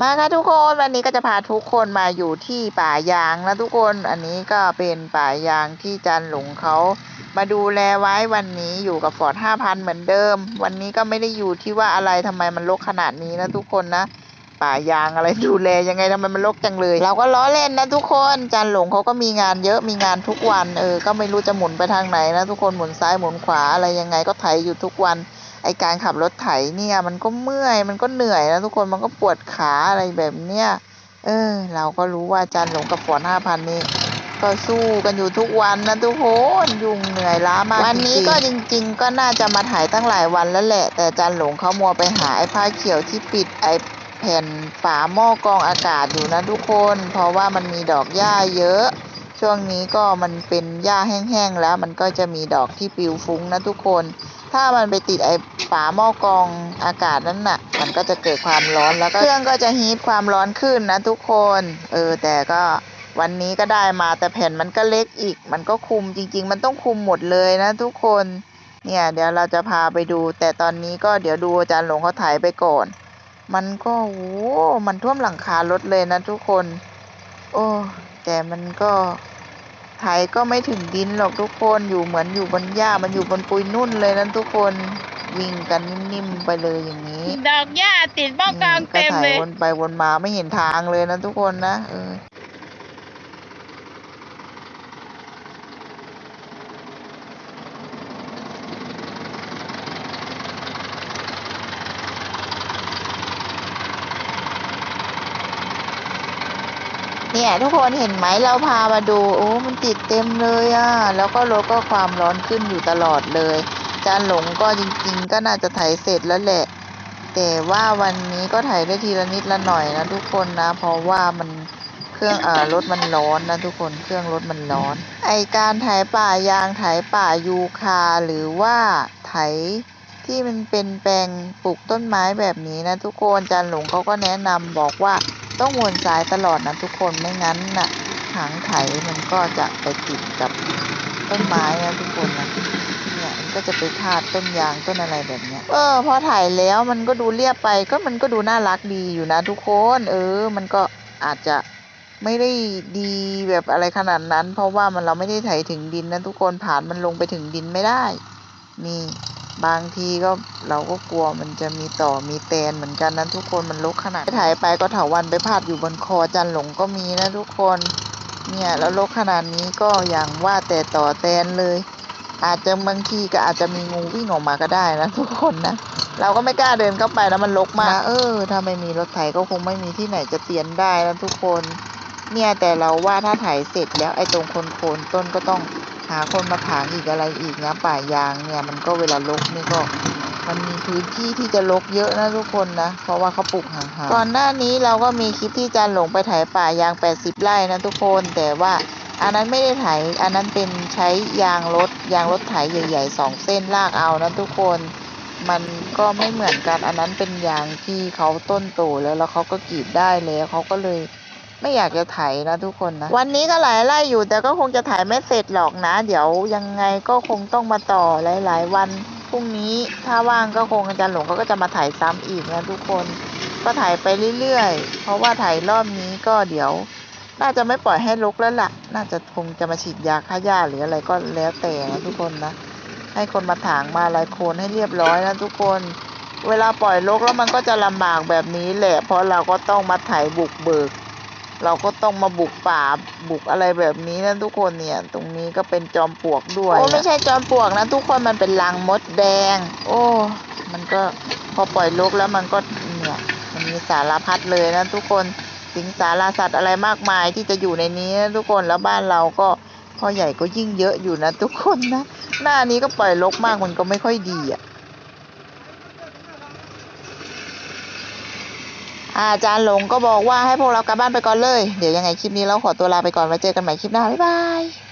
มาค่ะทุกคนวันนี้ก็จะพาทุกคนมาอยู่ที่ป่ายางนะทุกคนอันนี้ก็เป็นป่ายางที่จันหลงเขามาดูแลไว้วันนี้อยู่กับฟอร์ดห้าพันเหมือนเดิม วันนี้ก็ไม่ได้อยู่ที่ว่าอะไรทำไมมันรกขนาดนี้นะทุกคนนะ ป่ายางอะไรดูแลยังไงทำไมมันรกจังเลย เราก็ล้อเล่นนะทุกคนจันหลงเขาก็มีงานเยอะมีงานทุกวันเออก็ไม่รู้จะหมุนไปทางไหนนะทุกคนหมุนซ้ายหมุนขวาอะไรยังไงก็ไถอยู่ทุกวันไอการขับรถไถเนี่ยมันก็เมื่อยมันก็เหนื่อยนะทุกคนมันก็ปวดขาอะไรแบบเนี้ยเออ เราก็รู้ว่าจันหลงกับฝนห้าพันนี่ก็สู้กันอยู่ทุกวันนะทุกคนยุ่งเหนื่อยล้ามากวันนี้ก็จริง ๆ ก็น่าจะมาถ่ายตั้งหลายวันแล้วแหละ แต่จันหลงเขามัวไปหาไอ้ผ้าเขียวที่ปิดไอ้ แผ่นฝาหม้อกรองอากาศอยู่นะทุกคน เพราะว่ามันมีดอกหญ้าเยอะ ช่วงนี้ก็มันเป็นหญ้าแห้งๆแล้ว มันก็จะมีดอกที่ปลิวฟุ้งนะทุกคน ถ้ามันไปติดไอ้ฝาหม้อกรองอากาศนั้นน่ะ มันก็จะเกิดความร้อนแล้วก็เครื่องก็จะฮีทความร้อนขึ้นนะทุกคน เออแต่ก็วันนี้ก็ได้มาแต่แผ่นมันก็เล็กอีก มันก็คุมจริง ๆ มันต้องคุมหมดเลยนะทุกคน เนี่ยเดี๋ยวเราจะพาไปดู แต่ตอนนี้ก็เดี๋ยวดูอาจารย์หลงเขาถ่ายไปก่อน มันก็โอ้โหมันท่วมหลังคารถเลยนะทุกคน โอ้ แต่มันก็ไถก็ไม่ถึงดินหรอกทุกคนอยู่เหมือนอยู่บนหญ้ามันอยู่บนปุยนุ่นเลยนะทุกคนวิ่งกันนิ่มๆไปเลยอย่างนี้ดอกหญ้าติดบ้องกลางนี่ก็เต็มถ่าเลยยวนไปวนมาไม่เห็นทางเลยนะทุกคนนะเออ เนี่ยทุกคนเห็นไหมเราพามาดูโอ้มันติดเต็มเลยอะแล้วก็รถก็ความร้อนขึ้นอยู่ตลอดเลยจานหลงก็จริงๆ ก็น่าจะไถเสร็จแล้วแหละ แต่ว่าวันนี้ก็ไถได้ทีละนิดละหน่อยนะทุกคนนะ เพราะว่ามันเครื่องอ่ารถมันร้อนนะทุกคนเครื่องรถมันร้อน ไอการไถป่ายางไถป่ายูคาหรือว่าไถที่มันเป็นแปลงปลูกต้นไม้แบบนี้นะทุกคนจานหลงเขาก็แนะนำบอกว่า ต้องวนซ้ายตลอดนะทุกคนไม่งั้นน่ะหางไถมันก็จะไปติดกับต้นไม้นะทุกคนนะเนี่ยมันก็จะไปพาดต้นยางต้นอะไรแบบเนี้ยเออพอถ่ายแล้วมันก็ดูเรียบไปก็มันก็ดูน่ารักดีอยู่นะทุกคน เออ มันก็อาจจะไม่ได้ดีแบบอะไรขนาดนั้น เพราะว่ามันเราไม่ได้ถ่ายถึงดินนะทุกคนผ่านมันลงไปถึงดินไม่ได้ นี่ บางทีก็เราก็กลัวมันจะมีต่อมีแตนเหมือนกันนะทุกคนมันลกขนาดถ่ายไปก็เถาวันไปพาดอยู่บนคอจันหลงก็มีนะทุกคนเนี่ยแล้วลกขนาดนี้ก็อย่างว่าแต่ต่อแตนเลย อาจจะบางทีก็อาจจะมีงูวิ่งออกมาก็ได้นะทุกคนนะเราก็ไม่กล้าเดินเข้าไปนะมันรกมากนะเออ ถ้าไม่มีรถไถก็คงไม่มีที่ไหนจะเตียนได้นะทุกคน เนี่ยแต่เราว่าถ้าไถเสร็จแล้วไอ้ตรงโคนโคนๆต้นก็ต้อง หาคนมาถางอีกอะไรอีกนะป่ายางเนี่ยมันก็เวลารกนี่ก็ มันมีพื้นที่ที่จะรกเยอะนะทุกคนนะ เพราะว่าเขาปลูกห่างๆก่อนหน้านี้เราก็มีคลิปที่จานหลงไปไถป่ายาง 80 ไร่นะทุกคนแต่ว่าอันนั้นไม่ได้ไถอันนั้นเป็นใช้ยางรถยางรถไถใหญ่ๆสองเส้นลากเอานะทุกคนมันก็ไม่เหมือนกันอันนั้นเป็นยางที่เขาต้นโตแล้วแล้วเขาก็กรีดได้แล้วเขาก็เลย ไม่อยากจะไถนะทุกคนนะ วันนี้ก็หลายไร่อยู่ แต่ก็คงจะไถไม่เสร็จหรอกนะ เดี๋ยวยังไงก็คงต้องมาต่อหลาย ๆ วันพรุ่งนี้ถ้าว่างก็คงอาจารย์หลงก็จะมาถ่ายซ้ำอีกนะทุกคน ก็ถ่ายไปเรื่อยๆ เพราะว่าถ่ายรอบนี้ก็เดี๋ยว น่าจะไม่ปล่อยให้รกแล้วล่ะ น่าจะคงจะมาฉีดยาฆ่าหญ้าหรืออะไรก็แล้วแต่นะทุกคนนะ ให้คนมาถางมาลายโคนให้เรียบร้อยนะทุกคน เวลาปล่อยรกแล้วมันก็จะลำบากแบบนี้แหละ เพราะเราก็ต้องมาไถบุกเบิก เราก็ต้องมาบุกป่าบุกอะไรแบบนี้นะทุกคนเนี่ย ตรงนี้ก็เป็นจอมปลวกด้วยโอ้ไม่ใช่จอมปลวกนะ ทุกคนมันเป็นรังมดแดง โอ้มันก็พอปล่อยรกแล้วมันก็เนี่ยมันมีสารพัดเลยนะทุกคนสิงสารสัตว์อะไรมากมายที่จะอยู่ในนี้นะทุกคนแล้วบ้านเราก็พ่อใหญ่ก็ยิ่งเยอะอยู่นะทุกคนนะหน้านี้ก็ปล่อยรกมากมันก็ไม่ค่อยดีอะ อาจารย์หลงก็บอกว่าให้พวกเรากลับบ้านไปก่อนเลย เดี๋ยวยังไงคลิปนี้เราขอตัวลาไปก่อนไว้เจอกันใหม่คลิปหน้า บ๊ายบาย